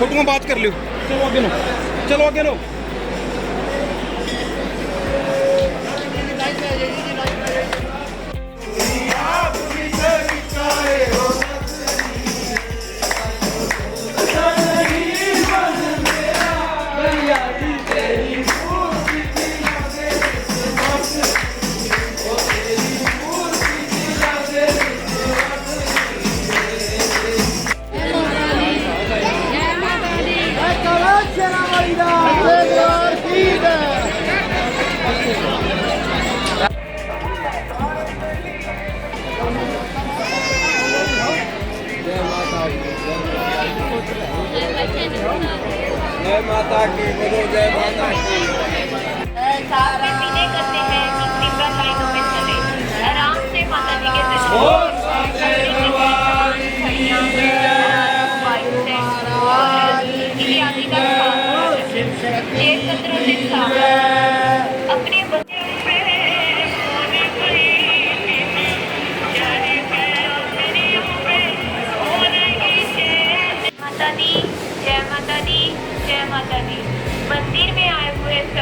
ਫੋਟੋਆਂ ਬਾਅਦ ਕਰ ਲਿਓ। ਚਲੋ ਅੱਗੇ ਨੂੰ। ਚਲੋ ਅੱਗੇ ਨੂੰ।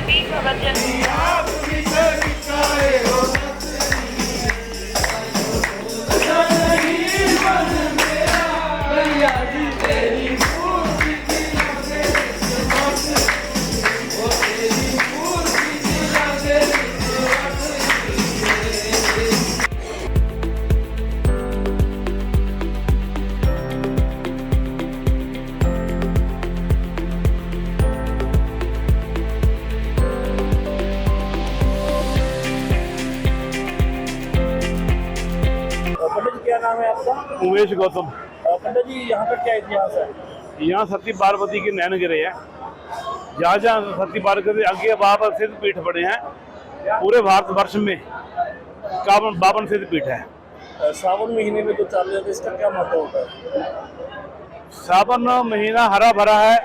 Please, उमेश गौतम। पंडित जी यहाँ का क्या इतिहास है? यहाँ सती पार्वती के नैन गिरे हैं। जहाँ जहाँ सती पार्वती आगे बावन सिद्ध पीठ बने हैं पूरे भारत वर्ष में कावन बावन सिद्ध पीठ है। सावन महीने में जो चालू है तो इसका क्या महत्व होता है? सावन महीना हरा भरा है।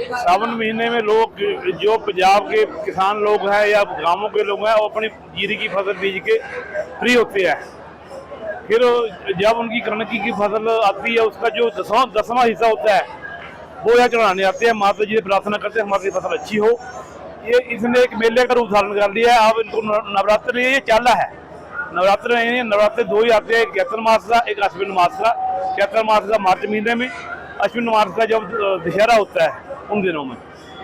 सावन महीने में लोग जो पंजाब के किसान लोग हैं या गाँवों के लोग हैं वो अपनी जीरी की फ़सल बीज के फ्री होते हैं। फिर जब उनकी कणकी की फसल आती है उसका जो दसवां दसवां हिस्सा होता है वो यहाँ चढ़ाने आते हैं माता जी से प्रार्थना करते हैं हमारी फसल अच्छी हो ये इसने एक मेले का रूप धारण कर लिया है अब इनको नव- नवरात्र ये चाला है नवरात्र में ये नवरात्र दो ही आते हैं एक चैत्र मास का एक अश्विन मास का चैत्र मास का मार्च महीने में अश्विन मास का जब अ, दशहरा होता है उन दिनों में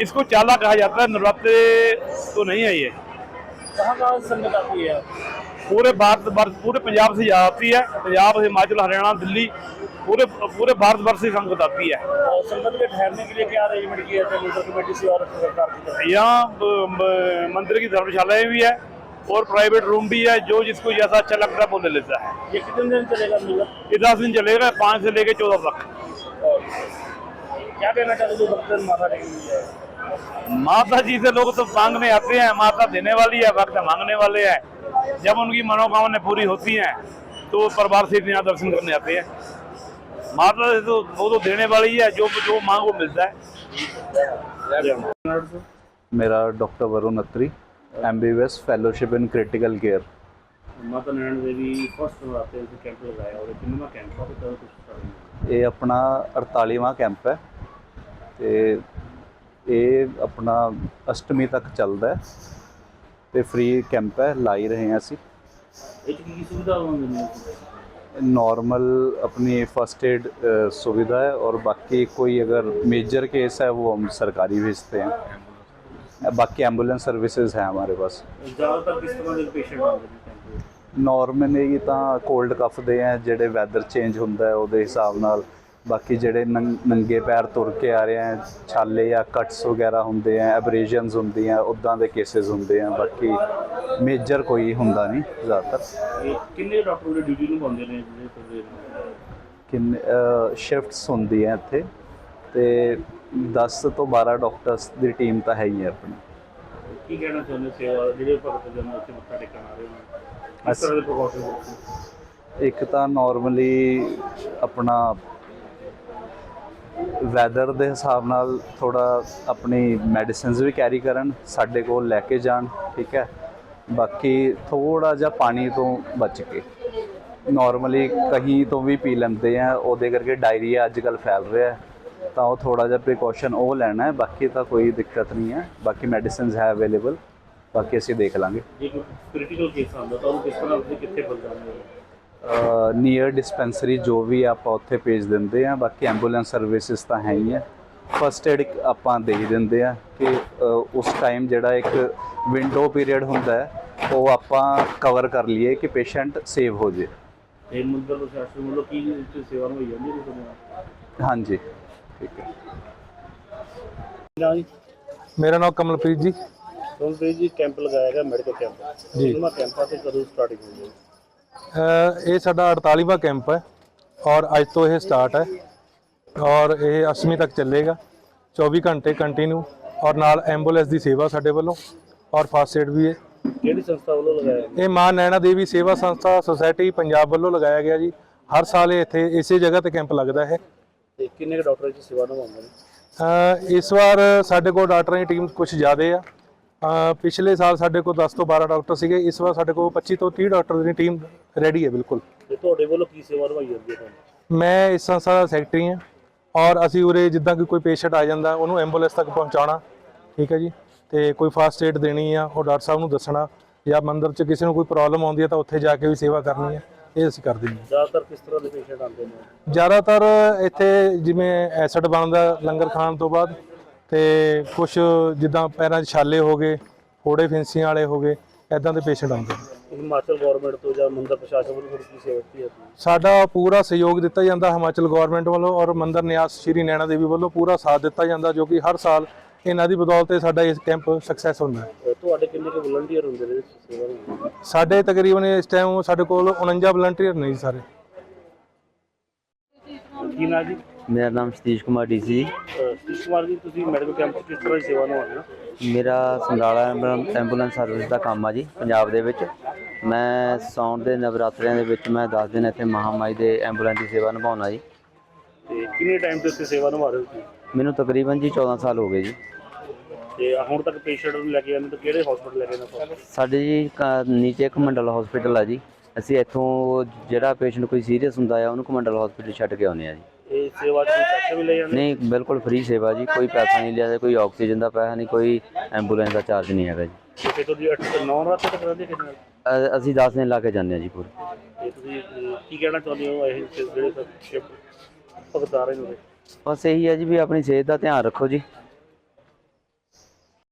इसको चाला कहा जाता है नवरात्र तो नहीं है ये कहाँ कहाँ से संगत आती है पूरे भारत वर्ष पूरे पंजाब से आती है पंजाब हिमाचल हरियाणा दिल्ली पूरे पूरे भारत वर्ष से संगत आती है। और संगत के ठहरने के लिए क्या अरेंजमेंट किया था लोकल कमेटी से और सरकार की यहाँ मंदिर की धर्मशालाएँ भी है और प्राइवेट रूम भी है जो जिसको जैसा अच्छा लगता है वो ले लेता है। ये कितने दिन चलेगा ये दस दिन चलेगा पाँच से लेके चौदह तक। क्या कहना चाहते हो माता? माता जी से लोग तो मांगने आते हैं माता देने वाली है भक्त मांगने वाले हैं। जब उनकी मनोकामनाएं पूरी होती हैं तो वो परिवार से यहाँ दर्शन करने आते हैं माता से तो वो तो देने वाली है जो जो मांग वो मिलता है मेरा doctor Varun Atri M B S fellowship in critical care Mata Naina Devi first ਵਾਸਤੇ ਅਸੀਂ ਕੈਂਪ ਲਗਾਇਆ ਔਰ ਕਿੰਨਾ ਕੈਂਪ ਆ ਤੇ ਕਦੋਂ ਤੁਸੀਂ ਸਟਾਰਟ ਇਹ ਆਪਣਾ 48ਵਾਂ ਕੈਂਪ ਹੈ ਤੇ ਇਹ ਆਪਣਾ ਅਸ਼ਟਮੀ ਤੱਕ ਚੱਲਦਾ ਹੈ ਤੇ ਫ੍ਰੀ ਕੈਂਪ ਹੈ ਲਾ ਹੀ ਰਹੇ ਹਾਂ ਅਸੀਂ ਇਹ 'ਚ ਕੀ ਕੀ ਸੁਵਿਧਾ ਹੁੰਦੀ ਨੇ नॉर्मल अपनी फर्स्ट एड सुविधा है और बाकी कोई अगर मेजर केस है वो हम सरकारी भेजते हैं बाकी एम्बुलेंस सर्विसेज हैं हमारे पास ਜ਼ਿਆਦਾਤਰ ਕਿਸ ਤਰ੍ਹਾਂ ਦੇ ਪੇਸ਼ੈਂਟ ਆਉਂਦੇ ਨੇ ਕੈਂਪ ਵਿੱਚ ਨਾਰਮਲੀ ਤਾਂ ਕੋਲਡ ਕਫ ਦੇ ਆ ਜਿਹੜੇ ਵੈਦਰ ਚੇਂਜ ਹੁੰਦਾ ਹੈ ਉਹਦੇ ਹਿਸਾਬ ਨਾਲ ਬਾਕੀ ਜਿਹੜੇ ਨੰਗੇ ਪੈਰ ਤੁਰ ਕੇ ਆ ਰਹੇ ਆ ਛਾਲੇ ਜਾਂ ਕਟਸ ਵਗੈਰਾ ਹੁੰਦੇ ਆ ਐਬਰੇਸ਼ਨਸ ਹੁੰਦੀਆਂ ਉਦਾਂ ਦੇ ਕੇसेस ਹੁੰਦੇ ਆ ਬਾਕੀ ਮੇਜਰ ਕੋਈ ਹੁੰਦਾ ਨਹੀਂ ਜ਼ਿਆਦਾਤਰ। ਕਿੰਨੇ ਡਾਕਟਰ ਉਹਦੇ ਡਿਊਟੀ ਨੂੰ ਪਾਉਂਦੇ ਨੇ ਕਿੰਨੇ ਸ਼ਿਫਟਸ ਹੁੰਦੀ ਹੈ ਇੱਥੇ ਤੇ 10 ਤੋਂ 12 ਡਾਕਟਰਸ ਦੀ ਟੀਮ ਤਾਂ ਹੈ ਹੀ ਹੈ ਆਪਣੀ। ਕੀ ਕਹਿਣਾ ਚਾਹੁੰਦੇ ਸੇਵਾ ਜਿਹੜੇ ਭਗਤ ਜਨ ਉੱਥੇ ਮੱਥਾ ਟੇਕਣ ਆ ਰਹੇ ਨੇ? ਕਿਸ ਤਰ੍ਹਾਂ ਦੇ ਪ੍ਰੋਟੋਕੋਲ ਇੱਕ ਤਾਂ ਨਾਰਮਲੀ ਆਪਣਾ ਵੈਦਰ ਦੇ ਹਿਸਾਬ ਨਾਲ ਥੋੜਾ ਆਪਣੀ ਮੈਡੀਸਿਨਸ ਵੀ ਕੈਰੀ ਕਰਨ, ਸਾਡੇ ਕੋਲ ਲੈ ਕੇ ਜਾਣ, ਠੀਕ ਹੈ। ਬਾਕੀ ਥੋੜਾ ਜਿਹਾ ਪਾਣੀ ਤੋਂ ਬਚ ਕੇ। ਨਾਰਮਲੀ ਕਹੀਂ ਤੋਂ ਵੀ ਪੀ ਲੈਂਦੇ ਆ, ਉਹਦੇ ਕਰਕੇ ਡਾਇਰੀਆ ਅੱਜ ਕੱਲ ਫੈਲ ਰਿਹਾ ਤਾਂ ਉਹ ਥੋੜਾ ਜਿਹਾ ਪ੍ਰੀਕਾਸ਼ਨ ਉਹ ਲੈਣਾ ਹੈ, ਬਾਕੀ ਤਾਂ ਕੋਈ ਦਿੱਕਤ ਨਹੀਂ ਹੈ। ਬਾਕੀ ਮੈਡੀਸਿਨਸ ਹੈ ਅਵੇਲੇਬਲ ਬਾਕੀ ਅਸੀਂ ਦੇਖ ਲਾਂਗੇ। ਜੇ ਕ੍ਰਿਟੀਕਲ ਕੇਸ ਆਉਂਦਾ ਤਾਂ ਉਹਨੂੰ ਕਿਸ ਤਰ੍ਹਾਂ ਕਿੱਥੇ ਪਹੁੰਚਾਉਂਦੇ ਹੋ? ਨੀਅਰ ਡਿਸਪੈਂਸਰੀ ਜੋ ਵੀ ਆਪਾਂ ਉੱਥੇ ਭੇਜ ਦਿੰਦੇ ਆ ਬਾਕੀ ਐਂਬੂਲੈਂਸ ਸਰਵਿਸਿਜ਼ ਤਾਂ ਹੈ ਹੀ ਆ। ਫਸਟ ਏਡ ਆਪਾਂ ਦੇ ਹੀ ਦਿੰਦੇ ਆ ਕਿ ਉਸ ਟਾਈਮ ਜਿਹੜਾ ਇੱਕ ਵਿੰਡੋ ਪੀਰੀਅਡ ਹੁੰਦਾ ਹੈ ਉਹ ਆਪਾਂ ਕਵਰ ਕਰ ਲਈਏ ਕਿ ਪੇਸ਼ੈਂਟ ਸੇਵ ਹੋ ਜੇ। ਇਹ ਮੰਦਰ ਪ੍ਰਸ਼ਾਸਨ ਵੱਲੋਂ ਕੀ ਇੱਥੇ ਸੇਵਾ ਹੋਈ ਜਾਂਦੀ ਹੈ ਤੁਹਾਨੂੰ ਹਾਂਜੀ। ਠੀਕ ਹੈ। ਮੇਰਾ ਨਾਮ ਕਮਲਪ੍ਰੀਤ ਜੀ। ਤੁਹਾਨੂੰ ਜੀ ਕੈਂਪ ਲਗਾਇਆ ਗਿਆ ਮੈਡੀਕਲ ਕੈਂਪ। ਜੀ। ਇਹਨਾਂ ਕੈਂਪਾਂ ਤੇ ਕਦੋਂ ਸਟਾਰਟਿੰਗ ਹੋਈ ਹੈ? ਇਹ ਸਾਡਾ 48ਵਾਂ ਕੈਂਪ ਹੈ ਔਰ ਅੱਜ ਤੋਂ ਇਹ ਸਟਾਰਟ ਹੈ ਔਰ ਇਹ 8ਵੀਂ ਤੱਕ ਚੱਲੇਗਾ 24 ਘੰਟੇ ਕੰਟੀਨਿਊ ਔਰ ਨਾਲ ਐਂਬੂਲੈਂਸ ਦੀ ਸੇਵਾ ਸਾਡੇ ਵੱਲੋਂ ਔਰ ਫਾਸਟ ਏਡ ਵੀ ਹੈ। ਕਿਹੜੀ ਸੰਸਥਾ ਵੱਲੋਂ ਲਗਾਇਆ? ਇਹ ਮਾਂ ਨੈਣਾ ਦੇਵੀ ਸੇਵਾ ਸੰਸਥਾ ਸੁਸਾਇਟੀ ਪੰਜਾਬ ਵੱਲੋਂ ਲਗਾਇਆ ਗਿਆ ਜੀ। ਹਰ ਸਾਲ ਇਹ ਇੱਥੇ ਇਸੇ ਜਗ੍ਹਾ ਤੇ ਕੈਂਪ ਲੱਗਦਾ ਹੈ। ਤੇ ਕਿੰਨੇ ਡਾਕਟਰ ਇਸ ਸੇਵਾ ਨਿਭਾਉਂਦੇ ਨੇ? ਇਸ ਵਾਰ ਸਾਡੇ ਕੋਲ ਡਾਕਟਰਾਂ ਦੀ ਟੀਮ ਕੁਝ ਜ਼ਿਆਦੇ ਆ। ਪਿਛਲੇ ਸਾਲ ਸਾਡੇ ਕੋਲ 10 ਤੋਂ 12 ਡਾਕਟਰ ਸੀਗੇ ਇਸ ਵਾਰ ਸਾਡੇ ਕੋਲ 25 ਤੋਂ 30 ਡਾਕਟਰ ਦੀ ਟੀਮ ਰੈਡੀ ਹੈ ਬਿਲਕੁਲ। ਤੇ ਤੁਹਾਡੇ ਵੱਲੋਂ ਕੀ ਸੇਵਾ ਨਿਭਾਈ ਜਾਂਦੀ ਹੈ ਤੁਹਾਨੂੰ? ਮੈਂ ਇਸ ਸੰਸਥਾ ਦਾ ਸੈਕਟਰੀ ਹਾਂ ਔਰ ਅਸੀਂ ਉਰੇ ਜਿੱਦਾਂ ਕਿ ਕੋਈ ਪੇਸ਼ੈਂਟ ਆ ਜਾਂਦਾ ਉਹਨੂੰ ਐਂਬੂਲੈਂਸ ਤੱਕ ਪਹੁੰਚਾਉਣਾ ਠੀਕ ਹੈ ਜੀ? ਤੇ ਕੋਈ ਫਾਸਟ ਏਡ ਦੇਣੀ ਆ ਉਹ ਡਾਕਟਰ ਸਾਹਿਬ ਨੂੰ ਦੱਸਣਾ ਜਾਂ ਮੰਦਰ 'ਚ ਕਿਸੇ ਨੂੰ ਕੋਈ ਪ੍ਰੋਬਲਮ ਆਉਂਦੀ ਹੈ ਤਾਂ ਉੱਥੇ ਜਾ ਕੇ ਵੀ ਸੇਵਾ ਕਰਨੀ ਹੈ ਇਹ ਅਸੀਂ ਕਰਦੇ ਹਾਂ। ਜ਼ਿਆਦਾਤਰ ਕਿਸ ਤਰ੍ਹਾਂ ਦੇ ਪੇਸ਼ੈਂਟ ਆਉਂਦੇ ਨੇ? ਜ਼ਿਆਦਾਤਰ ਇੱਥੇ ਜਿਵੇਂ ਐਸਿਡ ਬਣਦਾ ਲੰਗਰ ਖਾਣ ਤੋਂ ਬਾਅਦ ਤੇ ਕੁਝ ਜਿੱਦਾਂ ਪੈਰਾਂ 'ਚ ਛਾਲੇ ਹੋ ਗਏ ਫੋੜੇ ਫਿੰਸੀਆਂ ਵਾਲੇ ਹੋ ਗਏ ਐਦਾਂ ਦੇ ਪੇਸ਼ੈਂਟ ਆਉਂਦੇ ਨੇ। ਹਿਮਾਚਲ ਗਵਰਨਮੈਂਟ ਤੋਂ ਜਾਂ ਮੰਦਰ ਪ੍ਰਸ਼ਾਸਨ ਵੱਲੋਂ ਤੁਹਾਨੂੰ ਕੀ ਸੇਵਾ ਦਿੱਤੀ ਜਾਂਦੀ ਹੈ? ਸਾਡਾ ਪੂਰਾ ਸਹਿਯੋਗ ਦਿੱਤਾ ਜਾਂਦਾ ਹਿਮਾਚਲ ਗਵਰਨਮੈਂਟ ਵੱਲੋਂ ਔਰ ਮੰਦਰ ਨਿਆਸ ਸ਼੍ਰੀ ਨੈਣਾ ਦੇਵੀ ਵੱਲੋਂ ਪੂਰਾ ਸਾਥ ਦਿੱਤਾ ਜਾਂਦਾ ਜੋ ਕਿ ਹਰ ਸਾਲ ਇਹਨਾਂ ਦੀ ਬਦੌਲਤ ਇਹ ਸਾਡਾ ਇਸ ਕੈਂਪ ਸਕਸੈਸ ਹੁੰਦਾ ਹੈ। ਅਹ ਤੁਹਾਡੇ ਕਿੰਨੇ ਕੁ ਵਲੰਟੀਅਰ ਹੁੰਦੇ ਨੇ ਇਸ ਸੇਵਾ ਨੂੰ ਸਾਡੇ ਤਕਰੀਬਨ ਇਸ ਟਾਈਮ ਸਾਡੇ ਕੋਲ 49 ਵਲੰਟੀਅਰ ਨੇ ਜੀ ਸਾਰੇ। ਕੀ ਨਾ ਜੀ? ਮੇਰਾ ਨਾਮ ਸਤੀਸ਼ ਕੁਮਾਰ ਡੀਸੀ ਸਤੀਸ਼ ਕੁਮਾਰ ਜੀ ਤੁਸੀਂ ਮੈਡੀਕਲ ਕੈਂਪ ਕਿਸ ਤਰ੍ਹਾਂ ਦੀ ਸੇਵਾ ਨਿਭਾਉਂਦੇ ਹੋ? ਮੇਰਾ ਸੰਡਾਲਾ ਐਂਬੂਲੈਂਸ ਸਰਵਿਸ ਦਾ ਕੰਮ ਆ ਜੀ ਪੰਜਾਬ ਦੇ ਵਿੱਚ। ਮੈਂ ਸੌਣ ਦੇ ਨਵਰਾਤਰਿਆਂ ਦੇ ਵਿੱਚ ਮੈਂ 10 ਦਿਨ ਇੱਥੇ ਮਹਾਮਾਈ ਦੇ ਐਂਬੂਲੈਂਸ ਦੀ ਸੇਵਾ ਨਿਭਾਉਣਾ ਜੀ। ਤੇ ਕਿੰਨੇ ਟਾਈਮ ਤੋਂ ਇੱਥੇ ਸੇਵਾ ਨਿਭਾ ਰਹੇ ਹੋ ਤੁਸੀਂ? ਮੈਨੂੰ ਤਕਰੀਬਨ ਜੀ 14 ਸਾਲ ਹੋ ਗਏ ਜੀ। ਤੇ ਹੁਣ ਤੱਕ ਪੇਸ਼ੈਂਟ ਨੂੰ ਲੈ ਕੇ ਜਾਂਦੇ ਤਾਂ ਕਿਹੜੇ ਹਸਪੀਟਲ ਲੈ ਕੇ ਜਾਂਦੇ ਆਪਾਂ? ਸਾਡੇ ਜੀ ਕ- ਨੀਚੇ ਇੱਕ ਮੰਡਲ ਹਸਪੀਟਲ ਆ ਜੀ। ਅਸੀਂ ਇੱਥੋਂ ਜਿਹੜਾ ਪੇਸ਼ੈਂਟ ਕੋਈ ਸੀਰੀਅਸ ਹੁੰਦਾ ਆ ਉਹਨੂੰ ਕਮੰਡਲ ਹਸਪੀਟਲ ਛੱਡ ਕੇ ਆਉਂਦੇ ਆ ਜੀ। ਇਹ ਸੇਵਾ 'ਚ ਕੋਈ ਪੈਸੇ ਵੀ ਲੈ ਜਾਂਦੇ? ਨਹੀਂ ਬਿਲਕੁਲ ਫ੍ਰੀ ਸੇਵਾ ਜੀ ਕੋਈ ਪੈਸਾ ਨਹੀਂ ਲਿਆ ਕੋਈ ਆਕਸੀਜਨ ਦਾ ਪੈਸਾ ਨਹੀਂ ਕੋਈ ਐਂਬੂਲੈਂਸ ਦਾ ਚਾਰਜ ਨਹੀਂ ਹੈਗਾ ਜੀ। ਤੇ ਤੁਹਾਡੀ 8 9 ਰਾਤ ਤੱਕ ਰਹਿੰਦੇ ਕਿੰਨੇ ਅ- ਅਸੀਂ 10 ਦਿਨ ਲਾ ਕੇ ਜਾਂਦੇ ਆ ਜੀ ਪੂਰੇ। ਤੇ ਤੁਸੀਂ ਕੀ ਕਹਿਣਾ ਚਾਹੁੰਦੇ ਹੋ ਇਹ ਜਿਹੜੇ ਸਭ ਸ਼ਿਪ ਭਗਤ ਆ ਰਹੇ ਨੇ? ਬਸ ਇਹੀ ਹੈ ਜੀ ਵੀ ਆਪਣੀ ਸਿਹਤ ਦਾ ਧਿਆਨ ਰੱਖੋ ਜੀ।